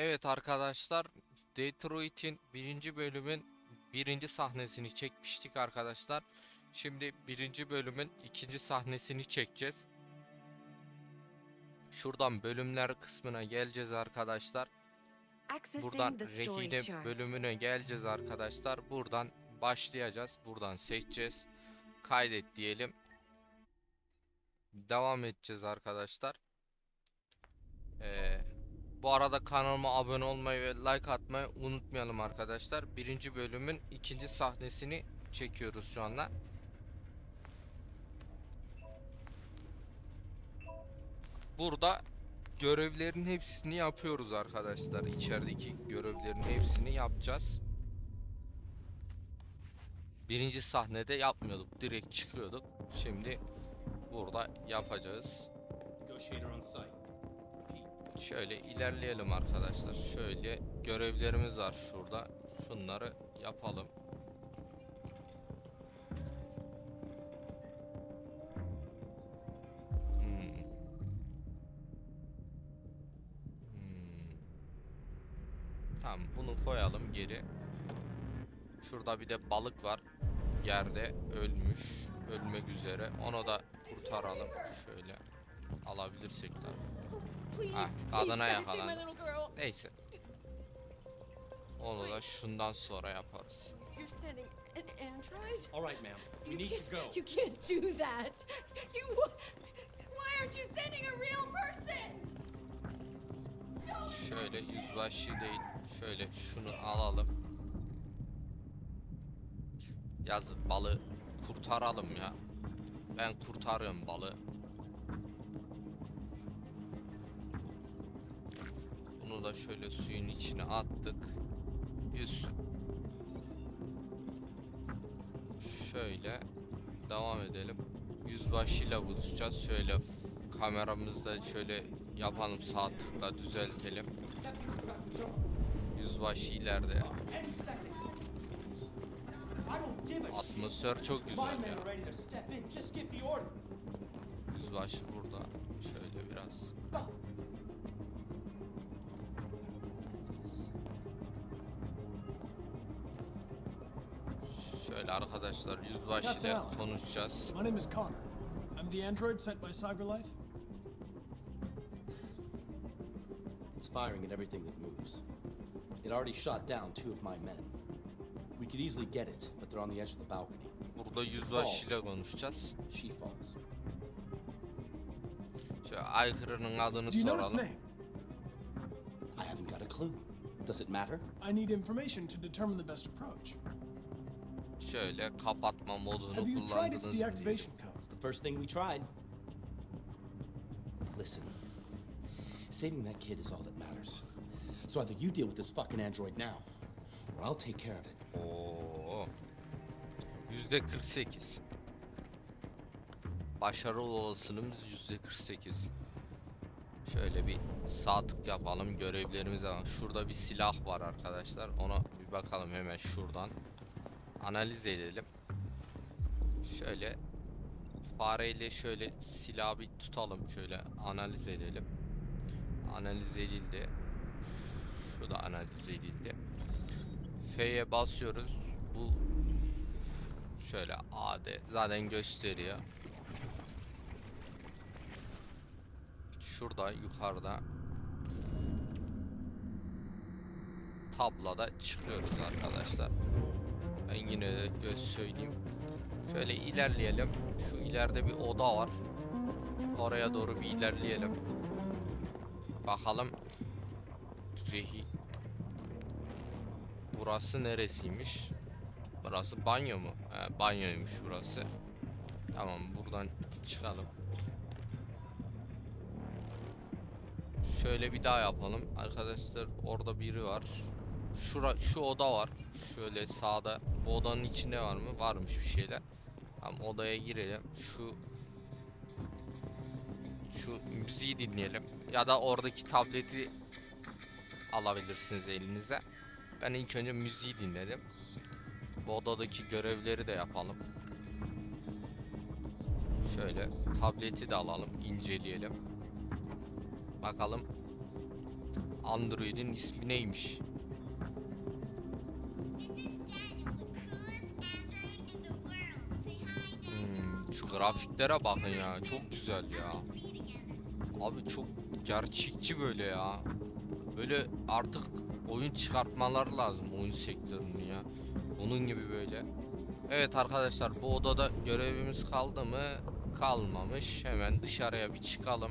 Evet arkadaşlar Detroit'in birinci bölümün birinci sahnesini çekmiştik arkadaşlar. Şimdi birinci bölümün ikinci sahnesini çekeceğiz. Şuradan bölümler kısmına geleceğiz arkadaşlar. Buradan rehine bölümüne geleceğiz arkadaşlar. Buradan başlayacağız. Buradan seçeceğiz. Kaydet diyelim. Devam edeceğiz arkadaşlar. Ee, bu arada kanalıma abone olmayı ve like atmayı unutmayalım arkadaşlar. Birinci bölümün ikinci sahnesini çekiyoruz şu anda. Burada görevlerin hepsini yapıyoruz arkadaşlar. İçerideki görevlerin hepsini yapacağız. Birinci sahnede yapmıyorduk. Direkt çıkıyorduk. Şimdi burada yapacağız. Negotiator on site. Şöyle ilerleyelim arkadaşlar. Şöyle görevlerimiz var şurada. Şunları yapalım. Hmm. Hmm. Tamam bunu koyalım geri. Şurada bir de balık var. Yerde ölmüş. Ölmek üzere. Onu da kurtaralım. Şöyle alabilirsek tabii. Ha, kadına yakalandı. Neyse. Onu da şundan sonra yaparız. You're sending an android? All right, ma'am. You need to go. You can't do that. You. Why aren't you sending a real person? Şöyle yüzbaşı değil. Şöyle şunu alalım. Yazık balı kurtaralım ya. Ben kurtarıyorum balı. Bunu da şöyle suyun içine attık. Yüzsün. Şöyle devam edelim. Yüzbaşıyla buluşacağız. Şöyle kameramızda şöyle yapalım sağ tıkla düzeltelim. Yüzbaşı ileride. Atmosfer çok güzel ya. Yüzbaşı burada. Şöyle biraz. Arkadaşlar yüzbaşıyla konuşacağız. My name is Connor. I'm the android sent by CyberLife. It's firing at everything that moves. It already shot down two of my men. We could easily get it, but they're on the edge of the balcony. Burada yüzbaşıyla konuşacağız. She falls. Şöyle aykırının adını Do you know its soralım. name? I haven't got a clue. Does it matter? I need information to determine the best approach. Şöyle kapatma modunu Have you tried its kullandınız mı diye. deactivation codes? It's the first thing we tried. Listen, saving that kid is all that matters. So either you deal with this fucking android now, or I'll take care of it. Oo. Yüzde 48. Başarılı olasılığımız yüzde 48. Şöyle bir sağ tık yapalım görevlerimize. Şurada bir silah var arkadaşlar. Ona bir bakalım hemen şuradan. Analiz edelim. Şöyle fareyle şöyle silahı bir tutalım. Şöyle analiz edelim. Analiz edildi. Şu da analiz edildi. F'ye basıyoruz. Bu şöyle AD zaten gösteriyor. Şurada yukarıda tabloda çıkıyoruz arkadaşlar. Ben yine de göz söyleyeyim. Şöyle ilerleyelim. Şu ileride bir oda var. Oraya doğru bir ilerleyelim. Bakalım. Rehi Burası neresiymiş? Burası banyo mu? He, banyoymuş burası. Tamam buradan çıkalım. Şöyle bir daha yapalım. Arkadaşlar orada biri var. Şura, şu oda var. Şöyle sağda. Bu odanın içinde var mı? Varmış bir şeyler. Tamam odaya girelim. Şu şu müziği dinleyelim. Ya da oradaki tableti alabilirsiniz elinize. Ben ilk önce müziği dinledim. Bu odadaki görevleri de yapalım. Şöyle tableti de alalım, inceleyelim. Bakalım Android'in ismi neymiş? Grafiklere bakın ya. Çok güzel ya. Abi çok gerçekçi böyle ya. Böyle artık oyun çıkartmaları lazım oyun sektörünün ya. Bunun gibi böyle. Evet arkadaşlar bu odada görevimiz kaldı mı? Kalmamış. Hemen dışarıya bir çıkalım.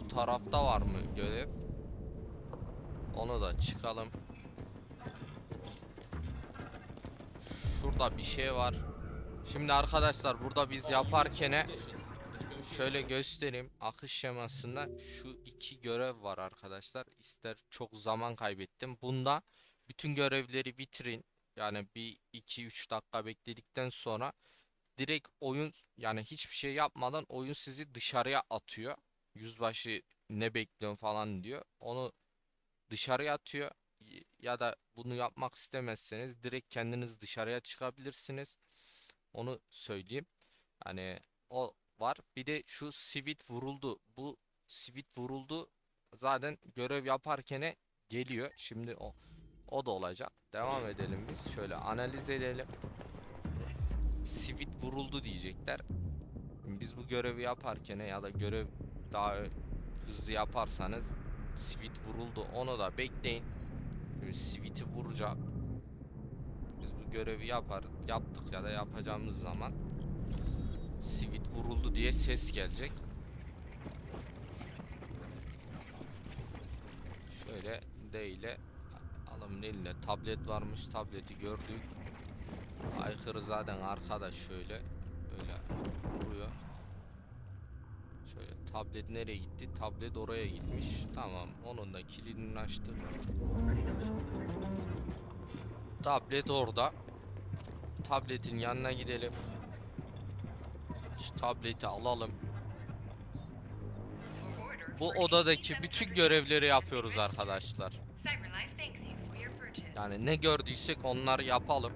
Bu tarafta var mı görev? Onu da çıkalım. Şurada bir şey var. Şimdi arkadaşlar burada biz yaparken şöyle göstereyim. Akış şemasında şu iki görev var arkadaşlar. İster çok zaman kaybettim. Bunda bütün görevleri bitirin. Yani bir 2-3 dakika bekledikten sonra direkt oyun yani hiçbir şey yapmadan oyun sizi dışarıya atıyor. Yüzbaşı ne bekliyorsun falan diyor. Onu dışarıya atıyor. Ya da bunu yapmak istemezseniz direkt kendiniz dışarıya çıkabilirsiniz. Onu söyleyeyim. Hani o var. Bir de şu sivit vuruldu. Bu sivit vuruldu. Zaten görev yaparken geliyor. Şimdi o o da olacak. Devam edelim biz. Şöyle analiz edelim. Sivit vuruldu diyecekler. Biz bu görevi yaparken ya da görev daha hızlı yaparsanız Sivit vuruldu. Onu da bekleyin. Sivit'i vuracak. Görevi yapar, yaptık ya da yapacağımız zaman Sivit vuruldu diye ses gelecek. Şöyle D ile adamın elinde tablet varmış. Tableti gördük. Aykırı zaten arkada şöyle böyle vuruyor. Şöyle tablet nereye gitti? Tablet oraya gitmiş. Tamam. Onun da kilidini açtık. Tablet orada. Tabletin yanına gidelim. Şu tableti alalım. Bu odadaki bütün görevleri yapıyoruz arkadaşlar. Yani ne gördüysek onları yapalım.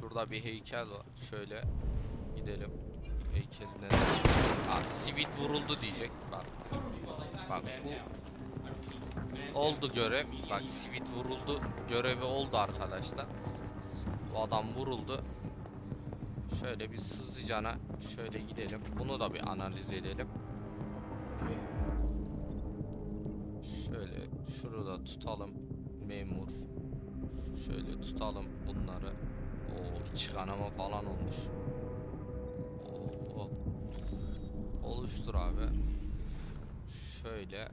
Şurada bir heykel var. Şöyle gidelim. Heykeline. Ha, sivit vuruldu diyecek. Bak. Bak bu oldu görev. Bak sivit vuruldu. Görevi oldu arkadaşlar. Bu adam vuruldu. Şöyle bir hızlıcana şöyle gidelim. Bunu da bir analiz edelim. Şöyle şurada tutalım memur. Şöyle tutalım bunları. O iç kanama falan olmuş. Oo. Oluştur abi. Şöyle.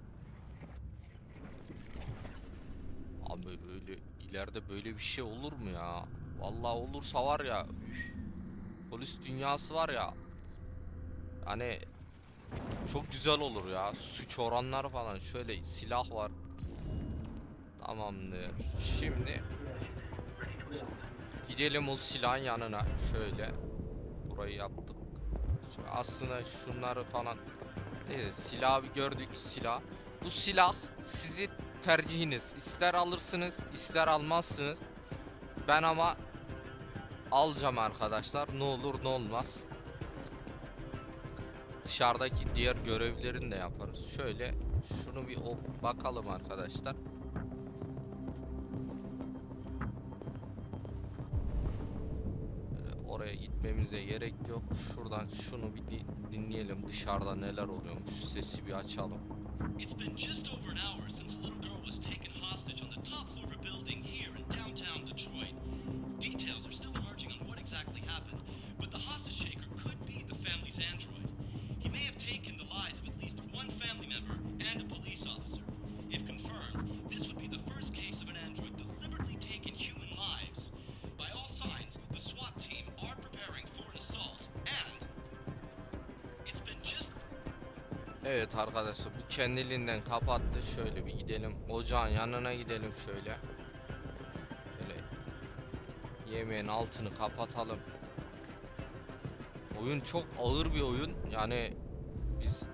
Abi böyle ileride böyle bir şey olur mu ya? Vallahi olursa var ya. üf. Polis dünyası var ya. Hani çok güzel olur ya. Suç oranları falan. Şöyle silah var. Tamamdır. Şimdi gidelim o silahın yanına. Şöyle. Burayı yaptık. Şu aslında şunları falan. Neyse silahı gördük silah. Bu silah sizin tercihiniz. İster alırsınız, ister almazsınız. Ben ama alacağım arkadaşlar. Ne olur ne olmaz dışarıdaki diğer görevlerini de yaparız. Şöyle şunu bir bakalım arkadaşlar. Oraya gitmemize gerek yok. Şuradan şunu bir di- dinleyelim. Dışarıda neler oluyormuş. Sesi bir açalım. Was taken hostage on the top floor of a building here in downtown Detroit. Details are still emerging on what exactly happened, but the hostage taker could be the family's android. He may have taken the lives of at least one family member and a police officer. If confirmed, this would be the first case of an android deliberately taking human lives. By all signs, the SWAT team are preparing for an assault, and it's been just Evet arkadaşlar bu kendiliğinden kapattı. Şöyle bir gidelim. Ocağın yanına gidelim şöyle. Böyle yemeğin altını kapatalım. Oyun çok ağır bir oyun. Yani biz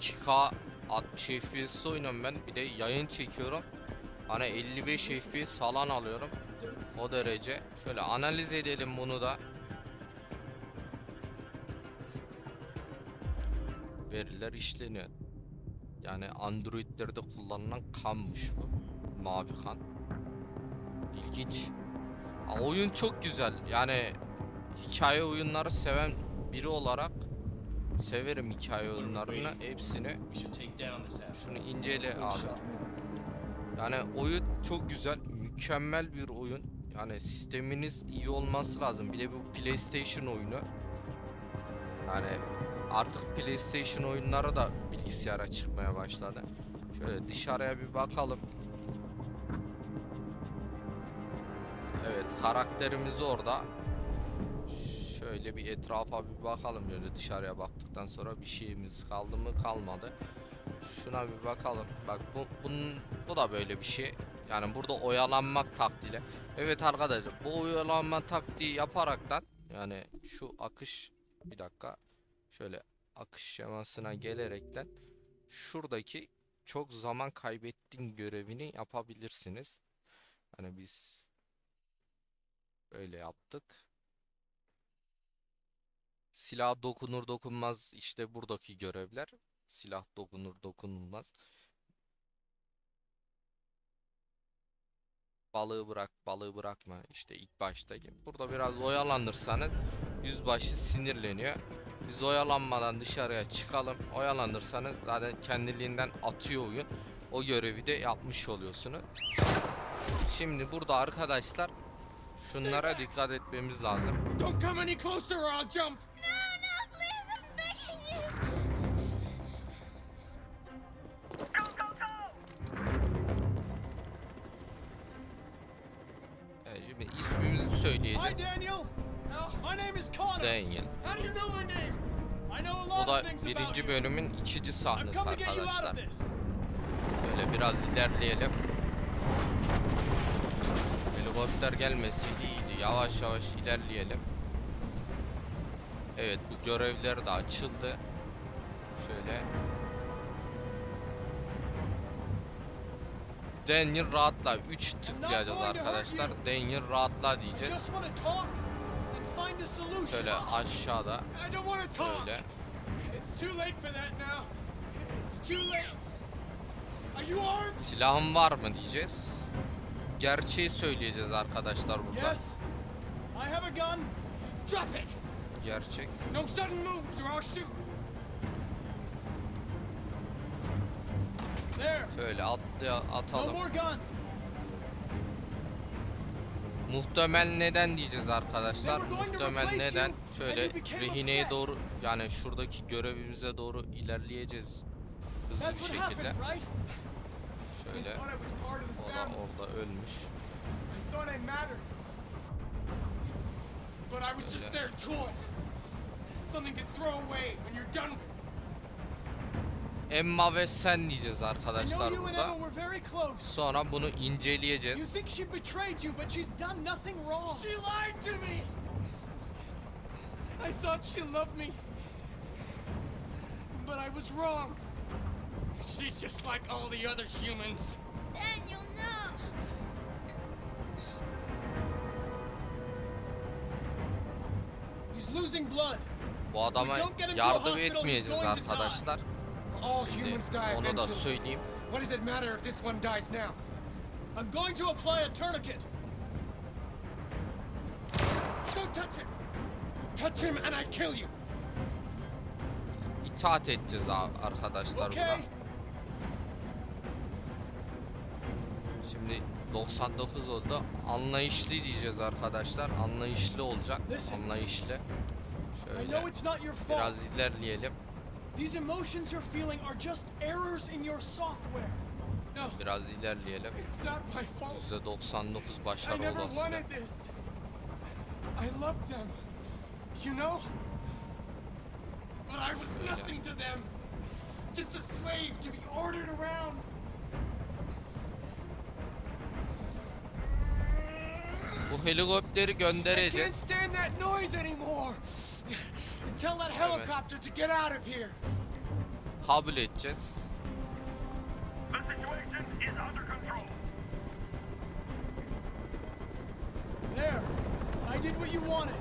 2K 60 FPS'te oynuyorum ben. Bir de yayın çekiyorum. Hani 55 FPS falan alıyorum. O derece. Şöyle analiz edelim bunu da. Veriler işleniyor. Yani Android'lerde kullanılan kanmış bu. Mavi kan. İlginç. Aa, oyun çok güzel. Yani hikaye oyunları seven biri olarak severim hikaye oyunlarını. Hepsini şunu incele abi. Yani oyun çok güzel, mükemmel bir oyun. Yani sisteminiz iyi olması lazım. Bir de bu PlayStation oyunu. Yani artık PlayStation oyunları da bilgisayara çıkmaya başladı. Şöyle dışarıya bir bakalım. Evet, karakterimiz orada. Şöyle bir etrafa bir bakalım böyle dışarıya baktıktan sonra bir şeyimiz kaldı mı kalmadı. Şuna bir bakalım. Bak bu bunun bu da böyle bir şey. Yani burada oyalanmak taktiğiyle. Evet arkadaşlar bu oyalanma taktiği yaparaktan yani şu akış bir dakika şöyle akış şemasına gelerekten şuradaki çok zaman kaybettiğin görevini yapabilirsiniz. Hani biz böyle yaptık. Silah dokunur dokunmaz işte buradaki görevler. Silah dokunur dokunulmaz. Balığı bırak, balığı bırakma. İşte ilk baştaki. Burada biraz oyalanırsanız yüzbaşı sinirleniyor. Biz oyalanmadan dışarıya çıkalım. Oyalanırsanız zaten kendiliğinden atıyor oyun. O görevi de yapmış oluyorsunuz. Şimdi burada arkadaşlar şunlara dikkat etmemiz lazım. Don't come any closer or I'll jump! No, no, please, I'm begging you. Evet, şimdi ismimizi Hi, söyleyeceğiz. Daniel. Daniel. How do you know my name? I know a Bu lot da of things about birinci bölümün ikinci sahnesi arkadaşlar. Böyle biraz ilerleyelim. Helikopter gelmesi iyiydi. Yavaş yavaş ilerleyelim. Evet bu görevler de açıldı. Şöyle. Daniel rahatla. 3 tıklayacağız arkadaşlar. Daniel rahatla diyeceğiz. Şöyle aşağıda. Böyle. Silahın var mı diyeceğiz. Gerçeği söyleyeceğiz arkadaşlar burada. Yes. I have a gun. Drop it! Gerçek. No sudden moves or I'll shoot! There. Şöyle atlı No atalım. more gun. Muhtemel neden diyeceğiz arkadaşlar. Muhtemel neden şöyle rehineye doğru yani şuradaki görevimize doğru ilerleyeceğiz. Hızlı bir şekilde. Şöyle o da orada ölmüş. I Emma ve sen diyeceğiz arkadaşlar burada. Sonra bunu inceleyeceğiz. think she betrayed you, but she's done nothing wrong. She lied to me! I thought she loved me. But I was wrong. She's just like all the other humans. Daniel, no. He's losing blood. Bu adama yardım etmeyeceğiz arkadaşlar. Şimdi onu da söyleyeyim. What does it matter if this one dies now? I'm going to apply a tourniquet. Don't touch him! Touch him and I kill you! İtaat edeceğiz arkadaşlar. Okay. Şimdi 99 oldu. Anlayışlı diyeceğiz arkadaşlar. Anlayışlı olacak. Anlayışlı. Şöyle biraz ilerleyelim. These emotions you're feeling are just errors in your software. No, Biraz ilerleyelim. it's not my fault. %99 I başarı never olasılığı. wanted this. I loved them. You know? But I was nothing to them. Just a slave to be ordered around. Bu helikopteri I can't göndereceğiz. Stand that noise anymore. Tell that helicopter to get out of here. Kabul edeceğiz. The situation is under control. There. I did what you wanted.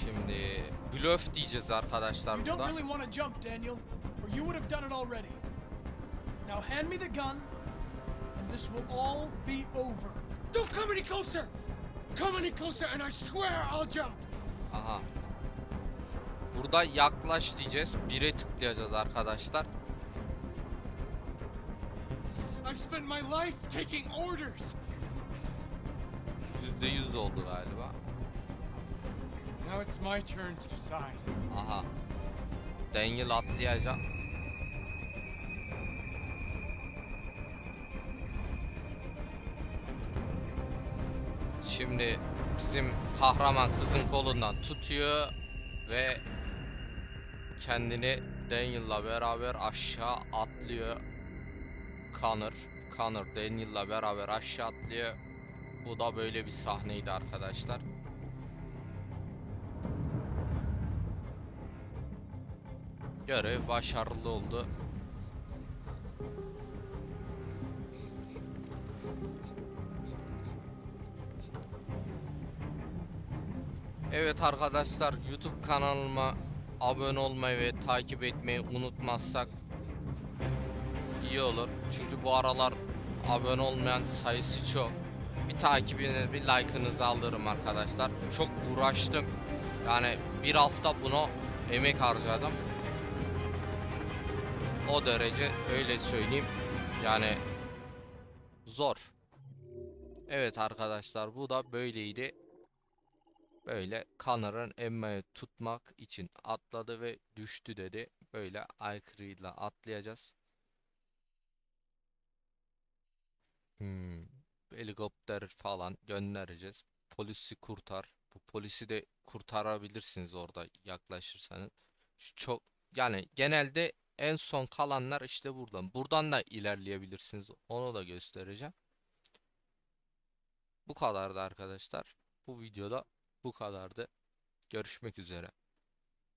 Şimdi blöf diyeceğiz arkadaşlar You don't burada. really want to jump, Daniel, or you would have done it already. Now hand me the gun, and this will all be over. Don't come any closer! Come any closer and I swear I'll jump! Aha. Burada yaklaş diyeceğiz. Bire tıklayacağız arkadaşlar. I've spent my life taking orders! %100 oldu galiba. Now it's my turn to decide. Aha. Daniel atlayacak. Şimdi bizim kahraman kızın kolundan tutuyor ve kendini Daniel'la beraber aşağı atlıyor. Connor, Connor Daniel'la beraber aşağı atlıyor. Bu da böyle bir sahneydi arkadaşlar. Görev başarılı oldu. Evet arkadaşlar YouTube kanalıma abone olmayı ve takip etmeyi unutmazsak iyi olur. Çünkü bu aralar abone olmayan sayısı çok. Bir takibinizi, bir like'ınızı alırım arkadaşlar. Çok uğraştım. Yani bir hafta buna emek harcadım. O derece öyle söyleyeyim. Yani zor. Evet arkadaşlar bu da böyleydi. Böyle Connor'ın Emma'yı tutmak için atladı ve düştü dedi. Böyle aykırıyla atlayacağız. Hmm. Helikopter falan göndereceğiz. Polisi kurtar. Bu polisi de kurtarabilirsiniz orada yaklaşırsanız. Şu Çok yani genelde en son kalanlar işte buradan. Buradan da ilerleyebilirsiniz. Onu da göstereceğim. Bu kadardı arkadaşlar. Bu videoda bu kadardı. Görüşmek üzere.